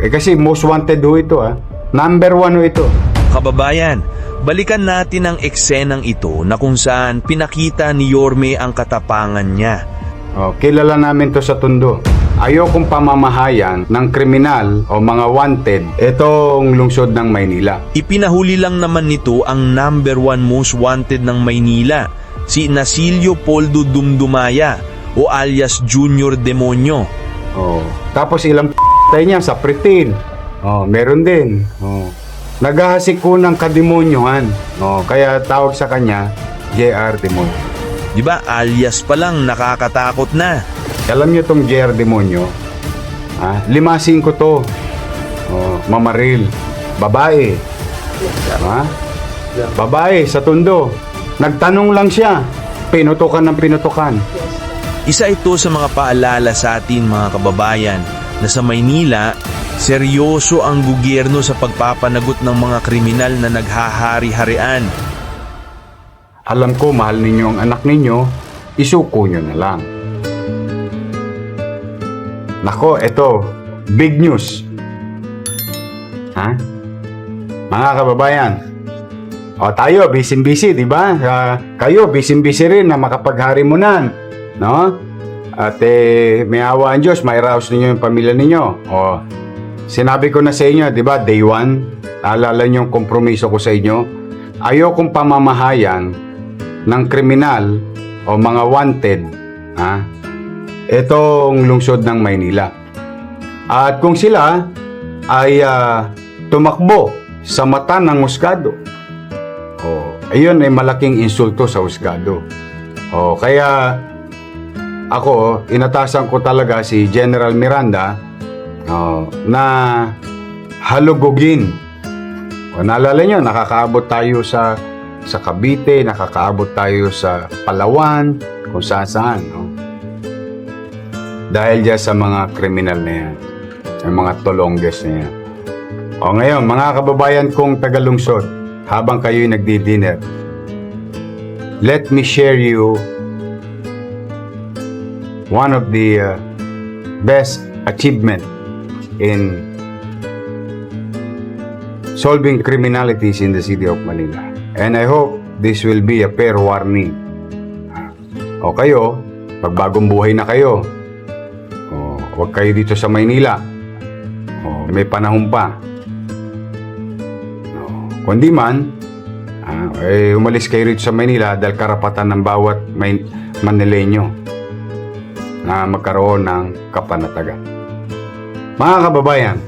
Eh kasi most wanted ho ito ah. Number one ho ito. Kababayan, balikan natin ang eksenang ito na kung saan pinakita ni Yorme ang katapangan niya. Oh, kilala namin to sa Tondo. Ayokong pamamahayan ng kriminal o mga wanted itong lungsod ng Maynila. Ipinahuli lang naman nito ang number one most wanted ng Maynila, si Nasilio Poldo Dumdumaya o alias Junior Demonyo. Oh. Tapos ilang tayo niya sa pritin. Oh, meron din. Oh. Naghahasik ko ng kademonyohan. Oh, kaya tawag sa kanya JR Demonyo. Di ba alias pa lang nakakatakot na. Alam niyo tong JR Demonyo? Ah, limasin ko to. Oh, mamaril. Babae. Tama? Babae sa tundo. Nagtanong lang siya. Pinutukan ng pinutukan. Isa ito sa mga paalala sa atin mga kababayan na sa Maynila, seryoso ang gobyerno sa pagpapanagot ng mga kriminal na naghahari-harian. Alam ko mahal ninyo ang anak ninyo, isuko nyo na lang. Nako, eto, big news. Ha? Mga kababayan, o tayo, busy-busy, di ba? Ah, kayo, busy-busy rin na makapagharimunan, no? At eh, may awa ang Diyos, may raos ninyo yung pamilya ninyo. O, sinabi ko na sa inyo, di ba, day one, alala niyo yung kompromiso ko sa inyo, ayokong pamamahayan ng kriminal o mga wanted, ha? Itong lungsod ng Maynila. At kung sila ay ah, tumakbo sa mata ng husgado, oh, ayun ay malaking insulto sa husgado. Oh, kaya ako, inatasan ko talaga si General Miranda oh, na halugugin. O, naalala nyo, nakakaabot tayo sa sa Cavite, nakakaabot tayo sa Palawan, kung saan saan. No? Dahil dyan sa mga kriminal na yan, yung mga tolongges na yan. O ngayon, mga kababayan kong tagalungsod, habang kayo'y nagdi-dinner, let me share you one of the uh, best achievement in solving criminalities in the city of Manila. And I hope this will be a fair warning. O kayo, pag bagong buhay na kayo, o, huwag kayo dito sa Maynila. O, may panahon pa. O, kundi man, ah, eh, umalis kayo rito sa Maynila dahil karapatan ng bawat May- Manileño na magkaroon ng kapanatagan. Mga kababayan,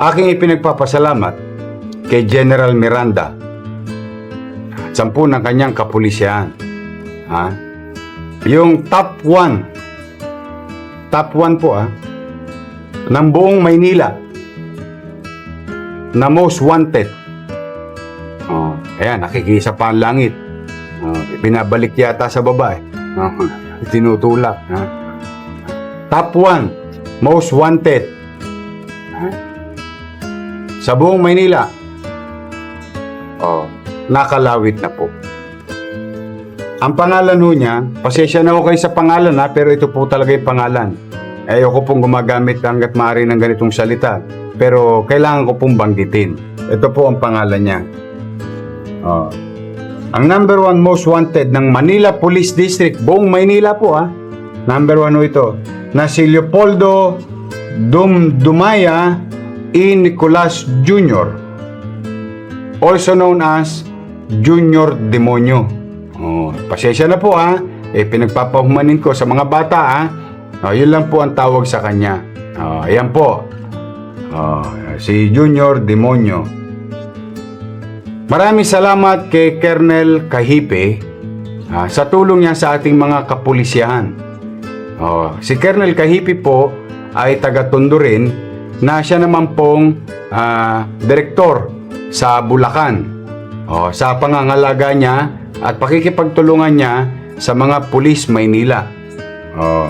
aking ipinagpapasalamat kay General Miranda at sampu ng kanyang kapulisyahan. Ha? Yung top 1, top 1 po ah, ng buong Maynila na most wanted. Oh, ayan, nakikisa pa ang langit. Oh, binabalik yata sa baba eh. Oh, tinutulak. Ha? Top 1, most wanted. Ha? Sa buong Maynila. Oh, nakalawit na po. Ang pangalan ho niya, pasensya na ho kayo sa pangalan ha, pero ito po talaga yung pangalan. Ayoko pong gumagamit hanggat maaari ng ganitong salita. Pero kailangan ko pong banggitin. Ito po ang pangalan niya. Oh. Ang number one most wanted ng Manila Police District, buong Maynila po ah. Number one ho ito. Na si Leopoldo Dum Dumaya E. Nicolas Jr. Also known as Junior Demonyo. Oh, pasensya na po ha. Eh, pinagpapahumanin ko sa mga bata ha. Oh, yun lang po ang tawag sa kanya. Oh, ayan po. Oh, si Junior Demonyo. Maraming salamat kay Colonel Kahipe ah, sa tulong niya sa ating mga kapulisyahan. Oh, si Colonel Kahipe po ay taga-Tondo rin na siya naman pong ah, direktor sa Bulacan. Oh, sa pangangalaga niya at pakikipagtulungan niya sa mga pulis Maynila. Oh.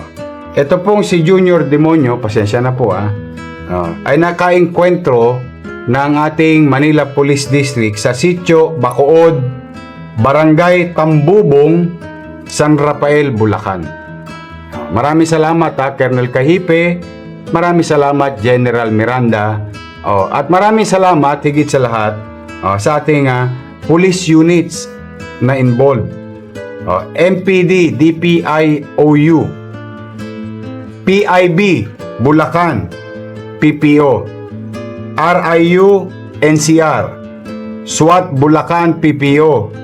Ito pong si Junior Demonyo, pasensya na po ah, oh, ay nakaengkwentro ng ating Manila Police District sa Sitio Bacood, Barangay Tambubong, San Rafael, Bulacan. Maraming salamat ha, Colonel Kahipe maraming salamat General Miranda. Oh, at maraming salamat higit sa lahat oh, sa ating ah, police units na involved. Oh, MPD, DPIOU, PIB, Bulacan, PPO, RIU, NCR, SWAT Bulacan, PPO,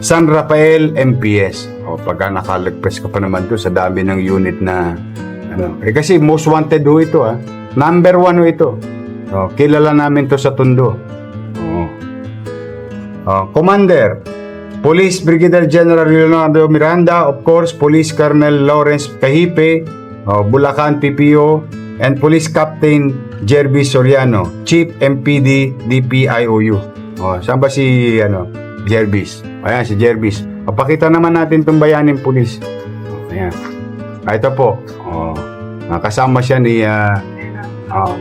San Rafael, MPS. O, pagka nakalagpress ka pa naman to sa dami ng unit na ano. Eh, kasi most wanted ho ito ah. Number one ho ito. O, kilala namin to sa Tondo. O. O, Commander, Police Brigadier General Leonardo Miranda, of course, Police Colonel Lawrence Cahipe, o, Bulacan PPO, and Police Captain Jerby Soriano, Chief MPD DPIOU. O, saan ba si ano, Jervis? Ayan, si Jervis. O, pakita naman natin itong bayaning pulis. O, Ayan. Ah, ito po. O, kasama siya ni ah, o,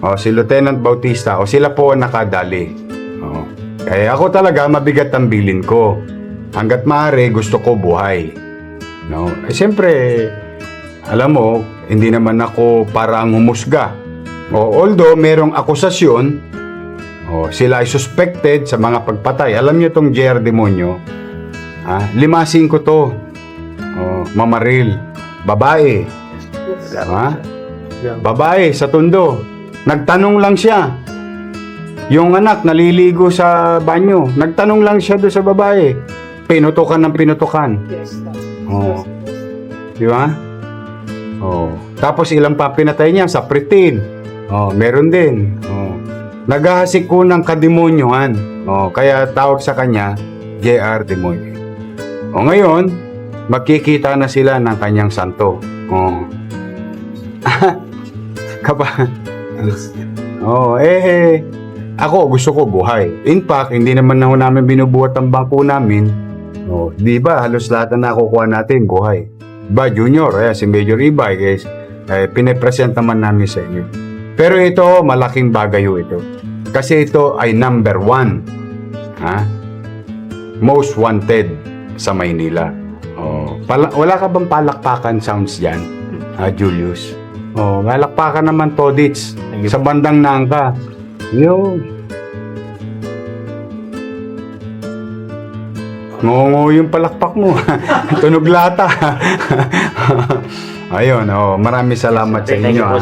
o, si Lieutenant Bautista. O, sila po ang nakadali. O, eh, ako talaga mabigat ang bilin ko. Hanggat maaari, gusto ko buhay. No? Eh, siyempre, alam mo, hindi naman ako parang humusga. O, although merong akusasyon, o, sila ay suspected sa mga pagpatay. Alam niyo tong JR Demonyo, ha? limasing ko to. O, mamaril. Babae. Ha? Babae sa tundo. Nagtanong lang siya. Yung anak naliligo sa banyo. Nagtanong lang siya doon sa babae. Pinutukan ng pinutukan. Oo. Di ba? Oh. Tapos ilang pa pinatay niya sa pritin. Oh, meron din. Oh. Naghahasik ko ng kademonyohan. Oh, kaya tawag sa kanya JR Demonyo. O ngayon, magkikita na sila ng kanyang santo. Oh. Kaba. Oh, eh, ako gusto ko buhay. In fact, hindi naman na ho namin binubuhat ang bangko namin. Oh, di ba? Halos lahat na nakukuha natin buhay. Ba, junior, eh, si Major Ibay, guys, eh, pinepresent naman namin sa inyo. Pero ito, malaking bagay ho ito. Kasi ito ay number one. Ha? Most wanted sa Maynila. Oh, pala- wala ka bang palakpakan sounds dyan, ha, Julius? Oh, palakpakan naman, Todits. Sa bandang nangka. Yun. Ngungo yung palakpak mo. Tunog lata. Ayun, oh, maraming salamat sa inyo. ah.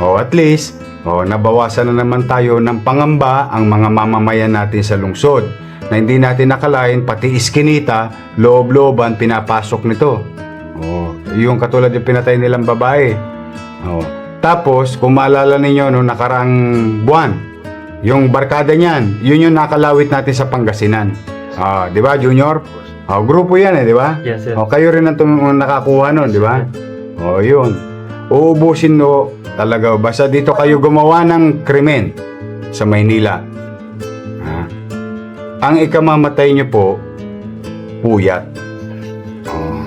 Oh, at least, oh, nabawasan na naman tayo ng pangamba ang mga mamamayan natin sa lungsod na hindi natin nakalain pati iskinita, loob-looban pinapasok nito. Oh, yung katulad yung pinatay nilang babae. Oh. Tapos, kung maalala ninyo nung nakarang buwan, yung barkada niyan, yun yung nakalawit natin sa Pangasinan. Ah, 'di ba, Junior? Oh, grupo 'yan eh, 'di ba? Yes, sir. Oh, kayo rin ang tum- nakakuha nun, di ba? Oh, yun. Uubusin no talaga. Basta dito kayo gumawa ng krimen sa Maynila. Ha? Ang ikamamatay nyo po, puyat. Oh.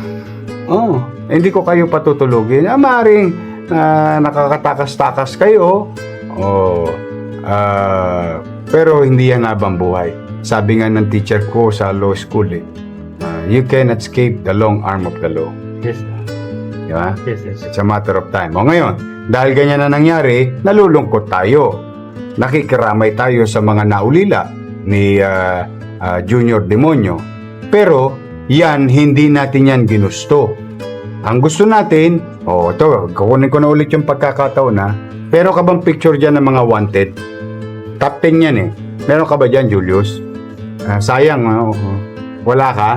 oh. Hindi ko kayo patutulugin. Ah, maaaring ah, nakakatakas-takas kayo. Oh. Ah, pero hindi yan habang buhay. Sabi nga ng teacher ko sa law school eh, ah, you can escape the long arm of the law. Yes, sir. Di ba? Yes, yes. It's a matter of time. O ngayon, dahil ganyan na nangyari, nalulungkot tayo. Nakikiramay tayo sa mga naulila ni ah, ah, Junior Demonyo. Pero, yan, hindi natin yan ginusto. Ang gusto natin, oh, ito, kukunin ko na ulit yung pagkakataon na, pero ka bang picture dyan ng mga wanted? Top 10 yan eh. Meron ka ba dyan, Julius? Ah, sayang, ah, oh. wala ka?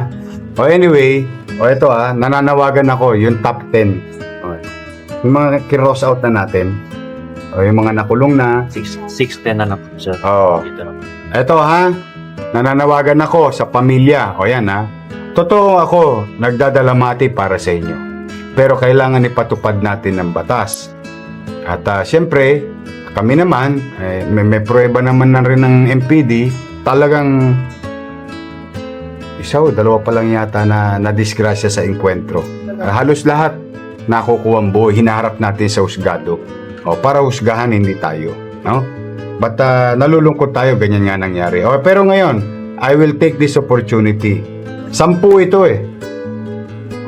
O anyway, o ito ah, nananawagan ako, yung top 10. O, yung mga kiros out na natin. O yung mga nakulong na. 6, 610 na lang po, sir. O, Dito na. ito ha, nananawagan ako sa pamilya. O yan ha. Totoo ako, nagdadalamati para sa inyo. Pero kailangan ipatupad natin ng batas. At ah, siyempre, kami naman, eh, may, may prueba naman na rin ng MPD, talagang isa o dalawa pa lang yata na nadisgrasya sa enkwentro. Ah, halos lahat nakukuha buhay, hinaharap natin sa husgado. O, para husgahan, hindi tayo. No? But ah, nalulungkot tayo, ganyan nga nangyari. O, pero ngayon, I will take this opportunity. Sampu ito eh.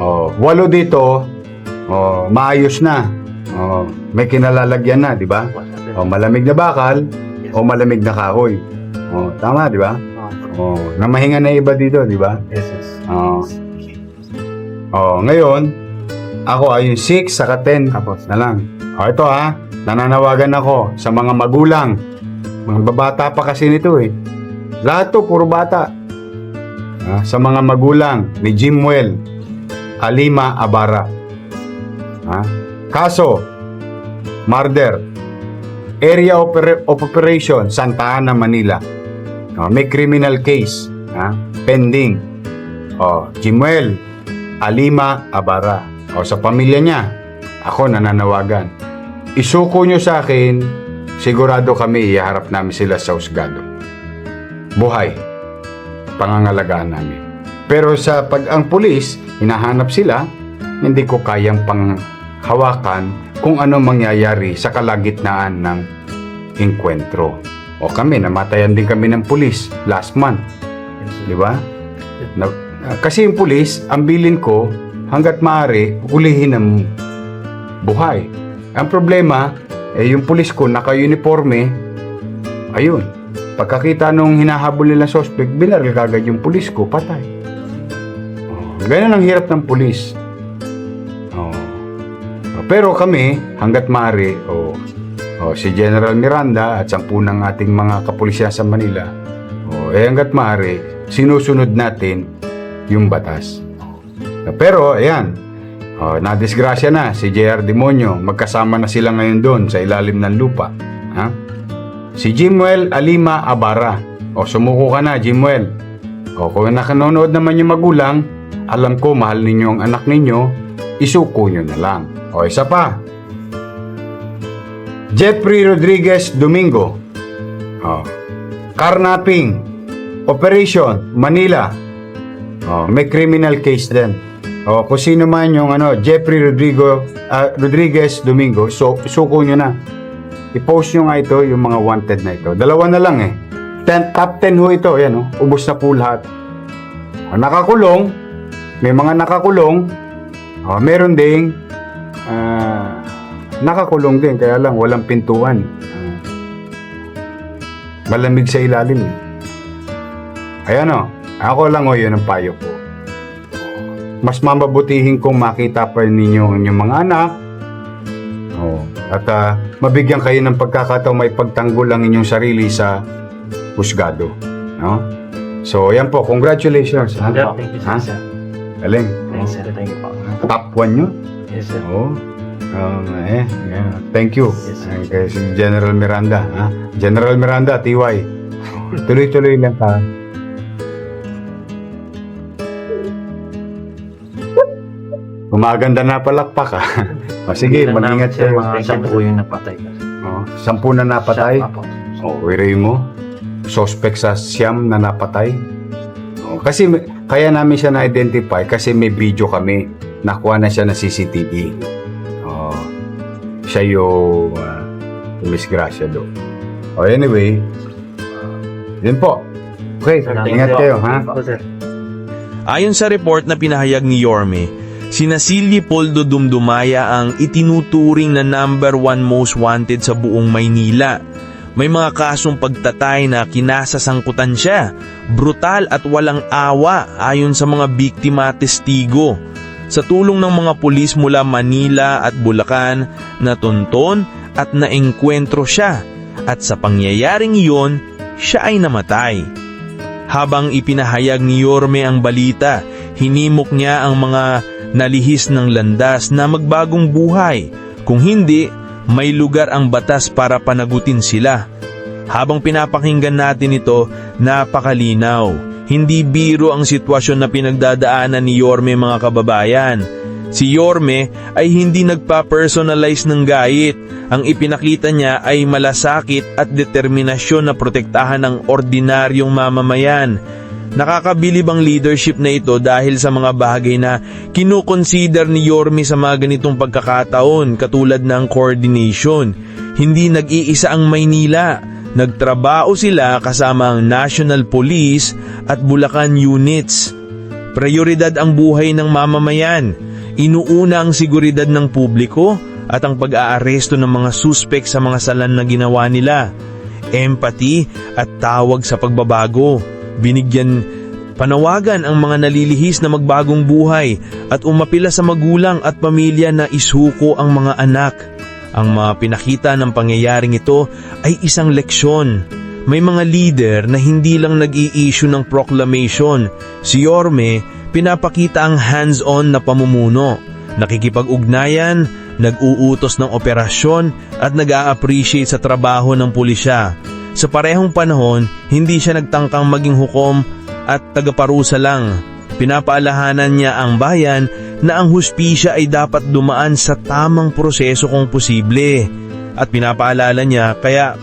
O, walo dito, o, maayos na. Oh, may kinalalagyan na, di ba? Oh, malamig na bakal o malamig na kahoy. Oh, tama, di ba? Oh, namahinga na iba dito, di ba? Yes, yes. Oh. Oh, ngayon, ako ay yung 6 saka 10 Tapos, na lang. Oh, ito ha, nananawagan ako sa mga magulang. Mga babata pa kasi nito eh. Lahat to, puro bata. Ah, sa mga magulang ni Jimwell Alima Abara. Ah, kaso, murder. Area oper- of Operation, Santa Ana, Manila. Oh, may criminal case. Ah, pending. Oh, Jimwell Alima Abara. O sa pamilya niya, ako nananawagan. Isuko nyo sa akin, sigurado kami iharap namin sila sa husgado. Buhay. Pangangalagaan namin. Pero sa pag ang pulis, hinahanap sila, hindi ko kayang panghawakan kung ano mangyayari sa kalagitnaan ng inkwentro. O kami, namatayan din kami ng pulis last month. Di ba? Na, ah, kasi yung pulis, ang bilin ko, hanggat maaari, ulihin ng buhay. Ang problema, eh, yung pulis ko, naka-uniforme, ayun, pagkakita nung hinahabol nila suspect, binaril kagad yung pulis ko, patay. Oh, ganyan ang hirap ng pulis. Oh, Pero kami, hanggat maaari, oh, oh, si General Miranda at sampu ng ating mga kapulisya sa Manila, oh, eh hanggat maaari, sinusunod natin yung batas. Pero, ayan, oh, nadisgrasya na si JR Demonyo. Magkasama na sila ngayon doon sa ilalim ng lupa. Ha? Si Jimwell Alima Abara. O, sumuko ka na, Jimwell. O, kung nakanonood naman yung magulang, alam ko mahal ninyo ang anak ninyo, isuko nyo na lang. O, isa pa. Jeffrey Rodriguez Domingo. O, carnapping. Operation Manila. Oh, may criminal case din. Oh, kung sino man yung ano, Jeffrey Rodrigo, ah, Rodriguez Domingo, so suko nyo na. I-post nyo nga ito, yung mga wanted na ito. Dalawa na lang eh. Ten, top 10 ho ito, yan oh. Ubus na po lahat. Oh, nakakulong, may mga nakakulong, oh, meron ding ah, nakakulong din, kaya lang walang pintuan. Malamig sa ilalim eh. Ayan o. Ako lang o yun ang payo ko. Mas mamabutihin kung makita pa ninyo ang inyong mga anak. Oh, at ah, mabigyan kayo ng pagkakataon may pagtanggol ang inyong sarili sa husgado. No? So, yan po. Congratulations. Ha? Thank you, Ha? sir. Galing. Thanks, sir. Thank you po. Top 1 nyo. Yes, sir. Oo. Um, eh, yeah. Thank you. Yes, sir. Ay, kay si General Miranda. Ha? General Miranda, TY. Tuloy-tuloy lang ka. Umaganda na palakpak ha. o sige, Ilan mag-ingat namin, sir, kayo. Mga sampu yung napatay. Oh, sampu na napatay. Siya, apo. O, wiray mo. Suspect sa siyam na napatay. O, kasi may- kaya namin siya na-identify kasi may video kami. Nakuha na siya ng CCTV. Siya yung uh, disgrasya do. O, anyway. Yun po. Okay, Sir, ingat kayo, ha? Ayon sa report na pinahayag ni Yorme, sina Silvie Poldo Dumdumaya ang itinuturing na number one most wanted sa buong Maynila. May mga kasong pagtatay na kinasasangkutan siya, brutal at walang awa ayon sa mga biktima at testigo. Sa tulong ng mga pulis mula Manila at Bulacan, natunton at naengkwentro siya at sa pangyayaring iyon, siya ay namatay. Habang ipinahayag ni Yorme ang balita, hinimok niya ang mga nalihis ng landas na magbagong buhay. Kung hindi, may lugar ang batas para panagutin sila. Habang pinapakinggan natin ito, napakalinaw. Hindi biro ang sitwasyon na pinagdadaanan ni Yorme mga kababayan. Si Yorme ay hindi nagpa-personalize ng gayit. Ang ipinakita niya ay malasakit at determinasyon na protektahan ng ordinaryong mamamayan. Nakakabilib ang leadership na ito dahil sa mga bagay na kinukonsider ni Yorme sa mga ganitong pagkakataon katulad ng coordination. Hindi nag-iisa ang Maynila. Nagtrabaho sila kasama ang National Police at Bulacan units. Prioridad ang buhay ng mamamayan. Inuuna ang seguridad ng publiko at ang pag-aaresto ng mga suspek sa mga salan na ginawa nila. Empathy at tawag sa pagbabago. Binigyan panawagan ang mga nalilihis na magbagong buhay at umapila sa magulang at pamilya na isuko ang mga anak. Ang mga pinakita ng pangyayaring ito ay isang leksyon. May mga leader na hindi lang nag-i-issue ng proclamation. Si Yorme, pinapakita ang hands-on na pamumuno. Nakikipag-ugnayan, nag-uutos ng operasyon at nag-a-appreciate sa trabaho ng pulisya. Sa parehong panahon, hindi siya nagtangkang maging hukom at tagaparusa lang. Pinapaalahanan niya ang bayan na ang huspisya ay dapat dumaan sa tamang proseso kung posible. At pinapaalala niya kaya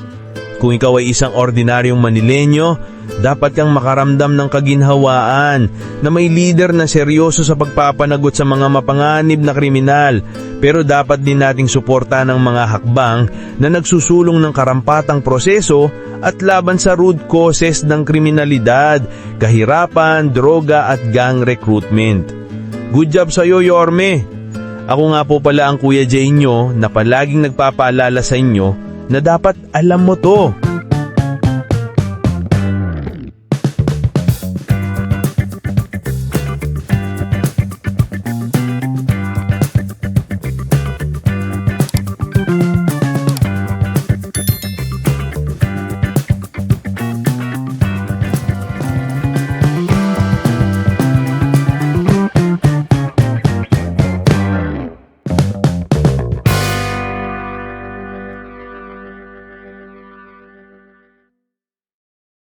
kung ikaw ay isang ordinaryong Manilenyo, dapat kang makaramdam ng kaginhawaan na may leader na seryoso sa pagpapanagot sa mga mapanganib na kriminal pero dapat din nating suporta ng mga hakbang na nagsusulong ng karampatang proseso at laban sa root causes ng kriminalidad, kahirapan, droga at gang recruitment. Good job sa'yo, Yorme! Ako nga po pala ang Kuya Jay nyo na palaging nagpapaalala sa inyo na dapat alam mo to.